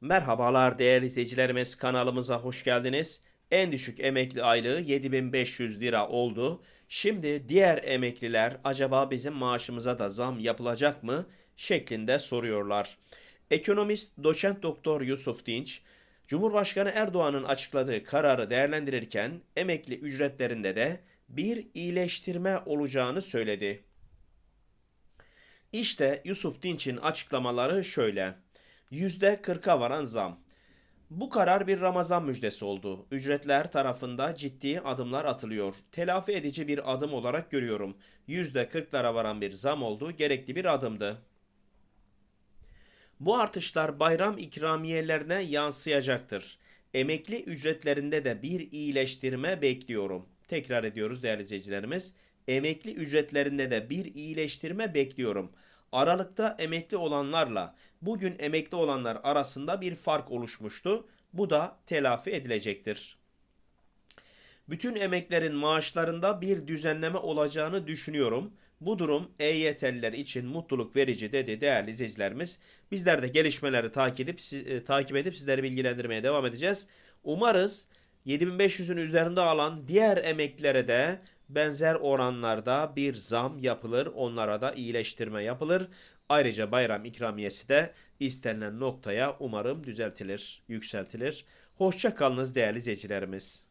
Merhabalar değerli izleyicilerimiz kanalımıza hoş geldiniz. En düşük emekli aylığı 7500 lira oldu. Şimdi diğer emekliler acaba bizim maaşımıza da zam yapılacak mı şeklinde soruyorlar. Ekonomist doçent doktor Yusuf Dinç, Cumhurbaşkanı Erdoğan'ın açıkladığı kararı değerlendirirken emekli ücretlerinde de bir iyileştirme olacağını söyledi. İşte Yusuf Dinç'in açıklamaları şöyle. %40'a varan zam. Bu karar bir Ramazan müjdesi oldu. Ücretler tarafında ciddi adımlar atılıyor. Telafi edici bir adım olarak görüyorum. %40'lara varan bir zam oldu. Gerekli bir adımdı. Bu artışlar bayram ikramiyelerine yansıyacaktır. Emekli ücretlerinde de bir iyileştirme bekliyorum. Tekrar ediyoruz değerli izleyicilerimiz. Emekli ücretlerinde de bir iyileştirme bekliyorum. Aralıkta emekli olanlarla bugün emekli olanlar arasında bir fark oluşmuştu. Bu da telafi edilecektir. Bütün emeklerin maaşlarında bir düzenleme olacağını düşünüyorum. Bu durum EYT'liler için mutluluk verici dedi değerli izleyicilerimiz. Bizler de gelişmeleri takip edip e, takip edip sizleri bilgilendirmeye devam edeceğiz. Umarız 7500'ün üzerinde alan diğer emeklilere de benzer oranlarda bir zam yapılır. Onlara da iyileştirme yapılır. Ayrıca bayram ikramiyesi de istenilen noktaya umarım düzeltilir, yükseltilir. Hoşça kalınız değerli izleyicilerimiz.